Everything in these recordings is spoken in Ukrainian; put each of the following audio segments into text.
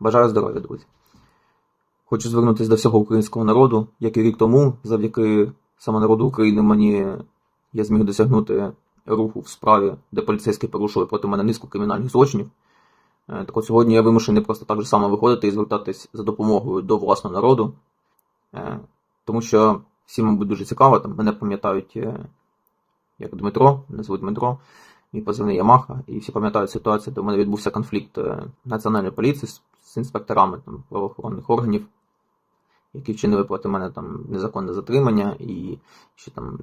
Бажаю здоров'я, друзі. Хочу звернутися до всього українського народу. Як і рік тому, завдяки саме народу України, мені я зміг досягнути руху в справі, де поліцейські порушили проти мене низку кримінальних злочинів. Е, Так от сьогодні я вимушений просто так же само виходити і звертатись за допомогою до власного народу. Е, Тому що всім, мабуть, дуже цікаво, там мене пам'ятають е, як Дмитро, мене звуть Дмитро, мій позивний Ямаха, і всі пам'ятають ситуацію, де в мене відбувся конфлікт національної поліції інспекторами там, правоохоронних органів, які вчинили проти мене там незаконне затримання і ще там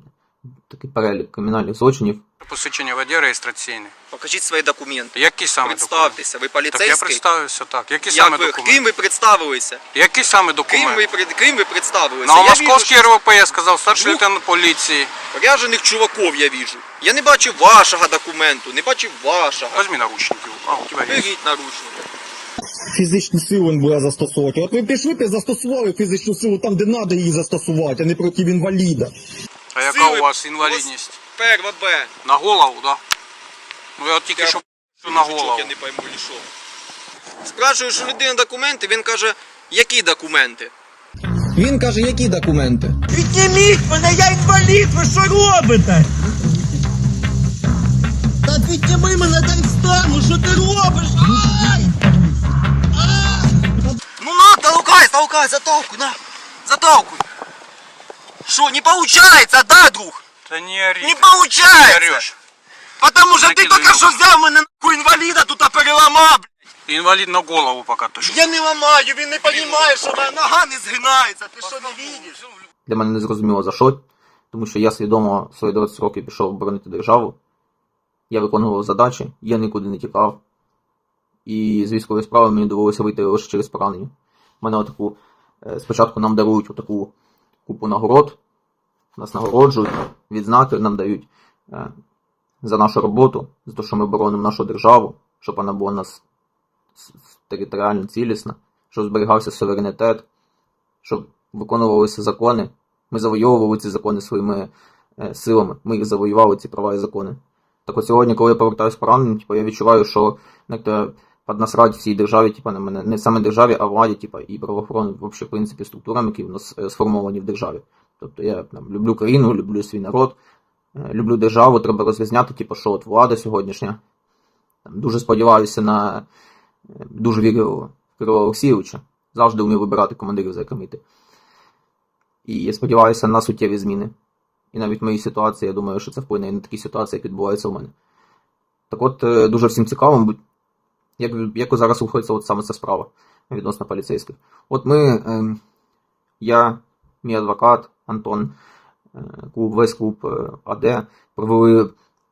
такий перелік кримінальних злочинів. Посвідчення водія реєстраційне. Покажіть свої документи. Які саме? Представтеся, ви Так я поліцейський. представився так. Які Я саме ви, документи? ким ви представилися? Які саме Ким ви, документи? ким ви представилися? На я московський вижу, РВП я сказав, старший Ну. лейтенант поліції. ряжених чуваків я вижу. Я не бачив вашого документу, не бачив вашого. Возьми наручники. А, у тебе. Беріть наручники. Фізичну силу він буде застосовувати. От ви пішли б і застосували фізичну силу там, де треба її застосувати, а не проти інваліда. А яка Сили- у вас інвалідність? Перва Б. На голову, да? Ну я от тільки Я- що на Мужичок, голову. Я не пойму, що. Спрашую, що людина документи, він каже, які документи? Він каже, які документи? Підніміть мене, я інвалід, ви що робите? Та підніми мене, дай встану, що ти робиш? Ай! Толкай, толкай, затолкуй, на. Затолкуй. Що, не получается, да, друг? Та не ори. Не ти. получается. Ти ореш. Потому що ти Закидуй тільки що руку. взяв мене нахуй інваліда тут блядь. Інвалід на голову поки то. Я не ламаю, він не розуміє, що моя нога не згинається. Ти що не бачиш? Для мене не зрозуміло за що, тому що я свідомо свої 20 років пішов боронити державу. Я виконував задачі, я нікуди не тікав. І з військової справи мені довелося вийти лише через поранення. Мене отаку, е, спочатку нам дарують отаку купу нагород, нас нагороджують, відзнаки нам дають е, за нашу роботу, за те, що ми боронимо нашу державу, щоб вона була у нас територіально цілісна, щоб зберігався суверенітет, щоб виконувалися закони. Ми завойовували ці закони своїми е, силами. Ми їх завоювали, ці права і закони. Так от сьогодні, коли я повертаюся пораненим, типу, я відчуваю, що як то поднасрать всій державі, типу, на мене, не саме державі, а владі, типу, і правоохоронним, в принципі, структурам, які в нас е, сформовані в державі. Тобто я там, люблю країну, люблю свій народ, е, люблю державу, треба розрізняти, типу, що от влада сьогоднішня. Там, дуже сподіваюся на е, дуже вірю в Кирила Олексійовича. Завжди вмів вибирати командирів, за якими йти. І я сподіваюся на суттєві зміни. І навіть в моїй ситуації, я думаю, що це вплине на такі ситуації, як відбуваються у мене. Так от, дуже всім цікаво, як, як зараз рухається от саме ця справа відносно поліцейських. От ми, е, я, мій адвокат Антон, е, клуб, весь клуб е, АД провели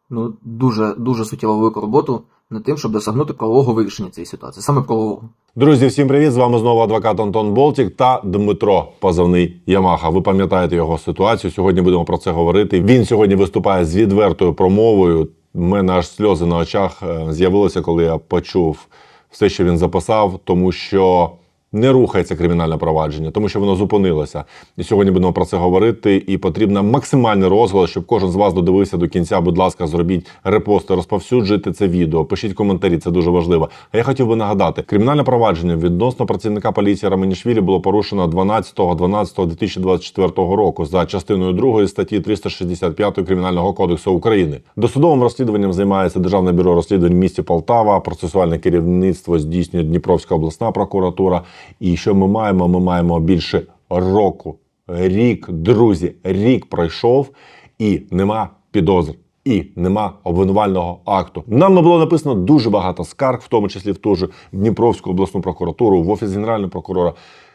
ну, дуже, дуже суттєву велику роботу над тим, щоб досягнути правового вирішення цієї ситуації, саме правового. Друзі, всім привіт! З вами знову адвокат Антон Болтік та Дмитро, позивний Ямаха. Ви пам'ятаєте його ситуацію. Сьогодні будемо про це говорити. Він сьогодні виступає з відвертою промовою. У мене аж сльози на очах е, з'явилися, коли я почув все, що він записав, тому що не рухається кримінальне провадження, тому що воно зупинилося. І сьогодні будемо про це говорити. І потрібно максимальний розголос, щоб кожен з вас додивився до кінця. Будь ласка, зробіть репости, розповсюджуйте це відео, пишіть коментарі, це дуже важливо. А я хотів би нагадати, кримінальне провадження відносно працівника поліції Раманішвілі було порушено 12.12.2024 року за частиною 2 статті 365 Кримінального кодексу України. Досудовим розслідуванням займається Державне бюро розслідувань в місті Полтава. Процесуальне керівництво здійснює Дніпровська обласна прокуратура. І що ми маємо? Ми маємо більше року. Рік, друзі, рік пройшов і нема підозр. І нема обвинувального акту. Нам було написано дуже багато скарг, в тому числі в ту ж Дніпровську обласну прокуратуру, в офіс генерального прокурора.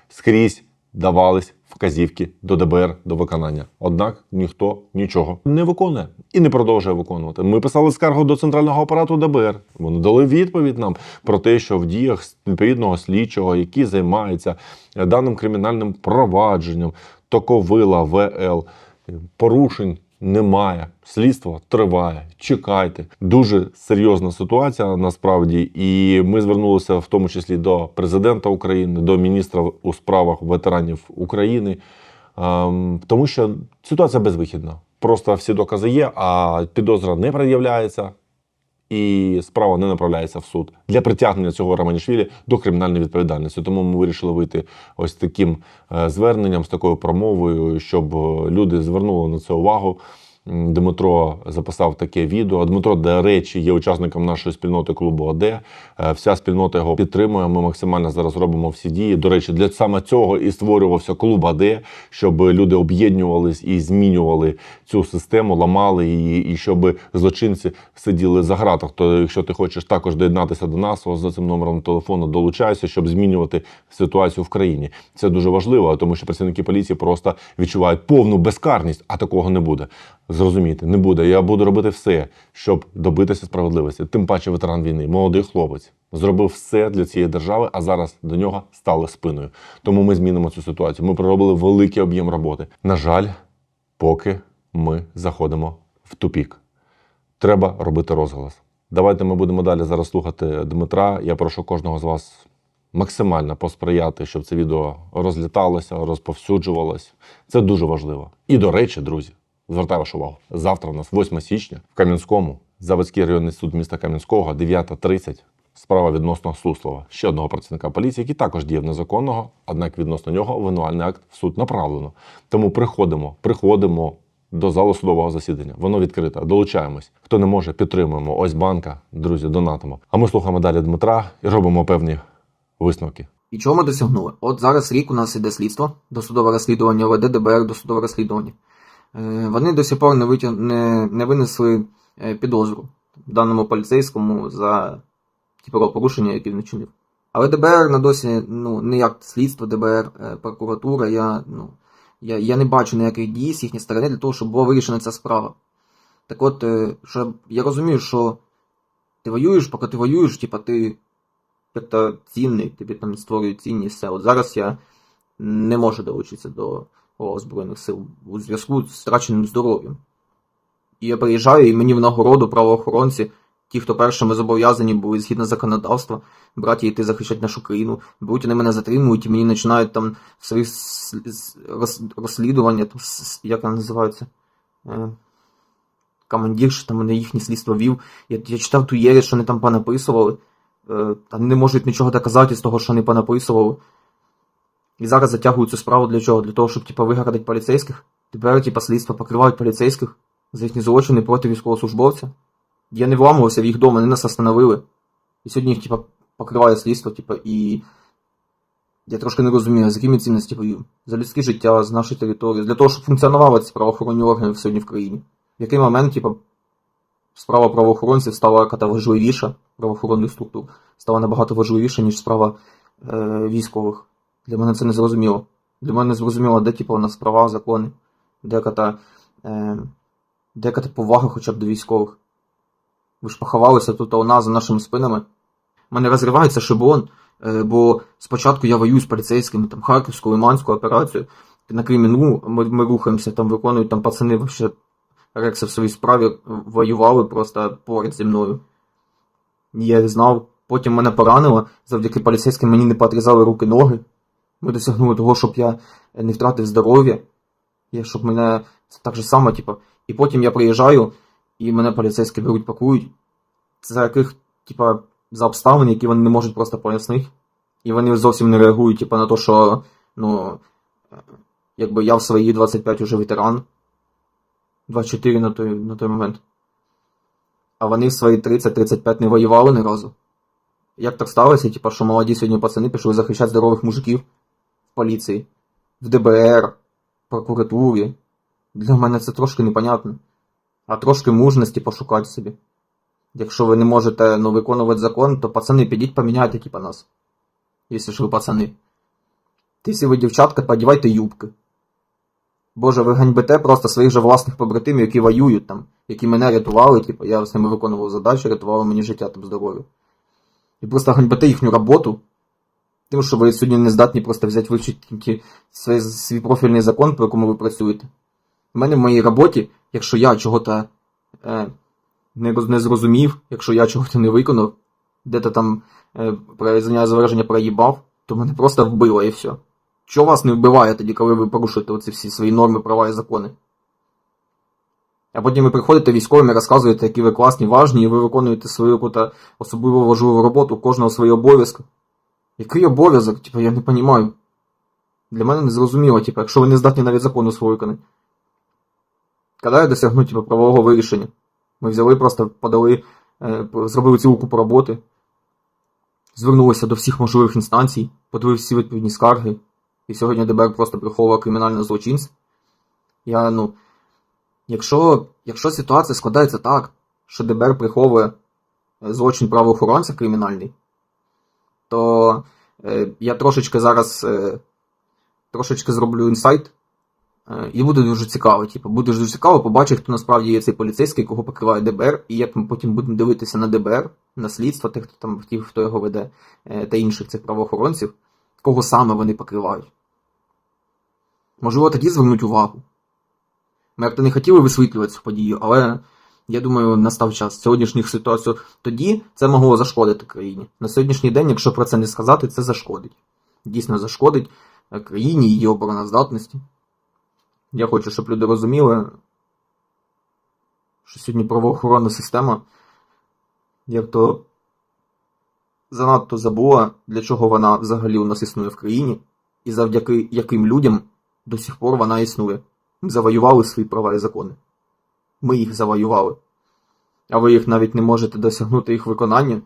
Скрізь давались вказівки до ДБР до виконання. Однак ніхто нічого не виконує і не продовжує виконувати. Ми писали скаргу до центрального апарату ДБР. Вони дали відповідь нам про те, що в діях відповідного слідчого, який займається даним кримінальним провадженням, Токовила ВЛ, порушень немає. Слідство триває. Чекайте. Дуже серйозна ситуація насправді. І ми звернулися в тому числі до президента України, до міністра у справах ветеранів України, ем, тому що ситуація безвихідна. Просто всі докази є, а підозра не пред'являється. І справа не направляється в суд для притягнення цього Романішвілі до кримінальної відповідальності. Тому ми вирішили вийти ось таким е, зверненням, з такою промовою, щоб е, люди звернули на це увагу. Дмитро записав таке відео. Дмитро, до речі, є учасником нашої спільноти клубу ОД. Е, Вся спільнота його підтримує. Ми максимально зараз робимо всі дії. До речі, для саме цього і створювався клуб АД, щоб люди об'єднувались і змінювали цю систему, ламали її, і щоб злочинці сиділи за гратах. То, якщо ти хочеш також доєднатися до нас, ось за цим номером телефону долучайся, щоб змінювати ситуацію в країні. Це дуже важливо, тому що працівники поліції просто відчувають повну безкарність, а такого не буде. Зрозумійте, не буде. Я буду робити все, щоб добитися справедливості. Тим паче ветеран війни, молодий хлопець. Зробив все для цієї держави, а зараз до нього стали спиною. Тому ми змінимо цю ситуацію. Ми проробили великий об'єм роботи. На жаль, поки ми заходимо в тупік. Треба робити розголос. Давайте ми будемо далі зараз слухати Дмитра. Я прошу кожного з вас максимально посприяти, щоб це відео розліталося, розповсюджувалось. Це дуже важливо. І до речі, друзі, звертаю вашу увагу. Завтра у нас 8 січня в Кам'янському, Заводський районний суд міста Кам'янського, 9.30. Справа відносно Суслова, ще одного працівника поліції, який також діяв незаконного, однак відносно нього обвинувальний акт в суд направлено. Тому приходимо, приходимо до залу судового засідання. Воно відкрите. Долучаємось. Хто не може, підтримуємо. Ось банка, друзі, донатимо. А ми слухаємо далі Дмитра і робимо певні висновки. І чого ми досягнули? От зараз рік у нас іде слідство, досудове розслідування ОВД, ДБР, досудове розслідування. Е, Вони до сих пор не, витяг... не, не винесли е, підозру даному поліцейському за ті правопорушення, які він вчинив. Але ДБР на досі, ну, не як слідство, ДБР, е, прокуратура, я, ну, я, я не бачу ніяких дій з їхньої сторони для того, щоб була вирішена ця справа. Так от, що я розумію, що ти воюєш, поки ти воюєш, типа ти цінний, тобі там створюють цінність все. От зараз я не можу долучитися до Збройних сил у зв'язку з втраченим здоров'ям. І я приїжджаю, і мені в нагороду правоохоронці, ті, хто першими зобов'язані були згідно законодавства, брати йти захищати нашу країну, беруть вони мене затримують, і мені починають там свої розслідування, там, як вони називаються. Е, Командир, що там мене їхнє слідство вів. Я, я читав ту єресь, що вони там понаписували. Е, Та не можуть нічого доказати з того, що вони понаписували. І зараз затягують цю справу для чого? Для того, щоб типа, вигородити поліцейських. Тепер, типа, слідство покривають поліцейських за їхні злочини проти військовослужбовця. Я не вламувався в їх дом, вони нас остановили. І сьогодні їх, типа, покриває слідство, типа, і. Я трошки не розумію, з якими цінності воюю. За людське життя, з нашої території, для того, щоб функціонували ці правоохоронні органи сьогодні в країні. В який момент, типа, справа правоохоронців стала яка важливіша, правоохоронних структур, стала набагато важливіша, ніж справа е, військових. Для мене це не зрозуміло. Для мене не зрозуміло, де типу, у нас права, закони, де яка-та, е, повага хоча б до військових. Ви ж поховалися тут у нас за нашими спинами. У мене розривається шиблон, е, бо спочатку я воюю з поліцейськими, там Харківську, Лиманську операцію. На Креміну ми, ми рухаємося, там виконують там пацани вообще Рекси в своїй справі воювали просто поряд зі мною. Я знав. Потім мене поранило, завдяки поліцейським мені не поотрізали руки ноги. Ми досягнули того, щоб я не втратив здоров'я. Щоб мене так же само, типу. І потім я приїжджаю, і мене поліцейські беруть, пакують. Це за яких, типа, за обставин, які вони не можуть просто пояснити. І вони зовсім не реагують, типу, на те, що, ну, якби я в свої 25 уже ветеран. 24 на той, на той момент. А вони в свої 30-35 не воювали ні разу. Як так сталося, типа, що молоді сьогодні пацани пішли захищати здорових мужиків поліції, в ДБР, прокуратурі. Для мене це трошки непонятно. А трошки мужності пошукати собі. Якщо ви не можете ну, виконувати закон, то пацани підіть поміняйте, типа нас. Якщо ж ви пацани. Ти всі ви дівчатка, подівайте юбки. Боже, ви ганьбите просто своїх же власних побратимів, які воюють там, які мене рятували, типу, я з ними виконував задачі, рятували мені життя там здоров'я. І просто ганьбите їхню роботу, тим, що ви сьогодні не здатні просто взяти вивчити свій, свій профільний закон, по якому ви працюєте. У мене в моїй роботі, якщо я чого-то е, не, не зрозумів, якщо я чого-то не виконав, де-то там е, за вираження проїбав, то мене просто вбило і все. Що вас не вбиває тоді, коли ви порушуєте оці всі свої норми, права і закони? А потім ви приходите військовим і розказуєте, які ви класні, важні, і ви виконуєте свою особливо важливу роботу, кожного свої обов'язки. Який обов'язок? Типа, я не розумію. Для мене не зрозуміло, типа, якщо ви не здатні навіть закону свого виконати. Коли я досягну типу, правового вирішення? Ми взяли, просто подали, е, зробили цілу купу роботи, звернулися до всіх можливих інстанцій, подали всі відповідні скарги, і сьогодні ДБР просто приховує кримінальне злочинство. Я, ну, якщо, якщо ситуація складається так, що ДБР приховує е, злочин правоохоронця кримінальний, то е, я трошечки зараз е, трошечки зроблю інсайт. Е, І буде дуже цікаво. Типу, буде дуже цікаво побачити, хто насправді є цей поліцейський, кого покриває ДБР, і як ми потім будемо дивитися на ДБР, на слідство, тих, хто там тих, хто його веде, та інших цих правоохоронців, кого саме вони покривають. Можливо, тоді звернуть увагу. Ми як то не хотіли висвітлювати цю подію, але я думаю, настав час сьогоднішніх ситуацій. Тоді це могло зашкодити країні. На сьогоднішній день, якщо про це не сказати, це зашкодить. Дійсно зашкодить е, країні, її обороноздатності. Я хочу, щоб люди розуміли, що сьогодні правоохоронна система як то занадто забула, для чого вона взагалі у нас існує в країні, і завдяки яким людям до сих пор вона існує. Завоювали свої права і закони. Ми їх завоювали. А ви їх навіть не можете досягнути їх виконання.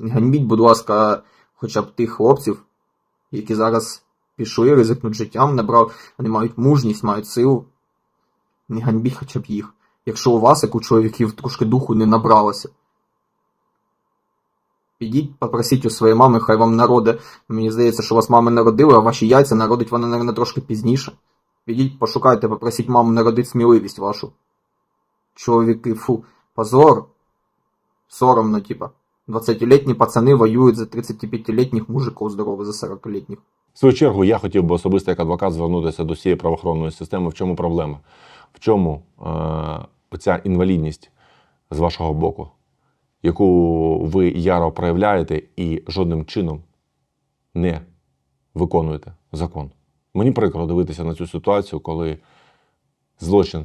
Ганьбіть, будь ласка, хоча б тих хлопців, які зараз пішли, ризикнуть життям, набрав, вони мають мужність, мають силу. Не ганьбіть хоча б їх. Якщо у вас, як у чоловіків, трошки духу не набралося. Підіть, попросіть у своєї мами, хай вам народи. Мені здається, що вас мами народили, а ваші яйця народить вона, мабуть, трошки пізніше. Підіть, пошукайте, попросіть маму народити сміливість вашу. Чоловіки, фу, позор. Соромно, типа. 20-літні пацани воюють за 35-літніх мужиків здорових, за 40-літніх. В свою чергу, я хотів би особисто як адвокат звернутися до всієї правоохоронної системи. В чому проблема? В чому е, оця інвалідність з вашого боку, яку ви яро проявляєте і жодним чином не виконуєте закон? Мені прикро дивитися на цю ситуацію, коли злочин,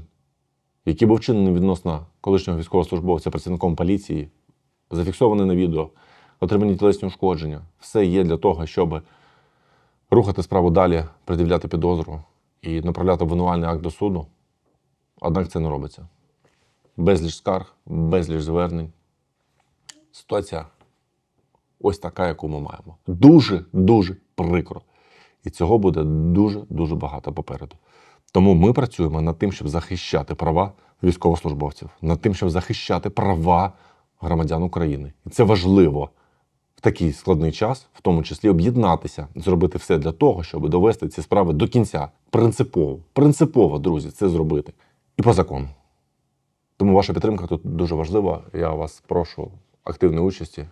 який був вчинений відносно колишнього військовослужбовця працівником поліції, зафіксований на відео, отримані тілесні ушкодження, все є для того, щоб рухати справу далі, пред'являти підозру і направляти обвинувальний акт до суду. Однак це не робиться. Безліч скарг, безліч звернень. Ситуація ось така, яку ми маємо. Дуже-дуже прикро. І цього буде дуже-дуже багато попереду. Тому ми працюємо над тим, щоб захищати права військовослужбовців, над тим, щоб захищати права громадян України. І це важливо в такий складний час, в тому числі об'єднатися, зробити все для того, щоб довести ці справи до кінця. Принципово, принципово, друзі, це зробити. І по закону. Тому ваша підтримка тут дуже важлива. Я вас прошу активної участі.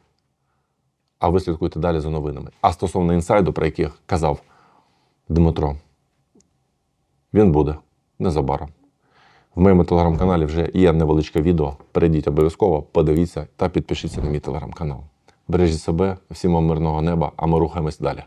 А ви слідкуйте далі за новинами. А стосовно інсайду, про яких казав Дмитро, він буде незабаром. В моєму телеграм-каналі вже є невеличке відео. Перейдіть обов'язково, подивіться та підпишіться на мій телеграм-канал. Бережіть себе, всім вам мирного неба, а ми рухаємось далі.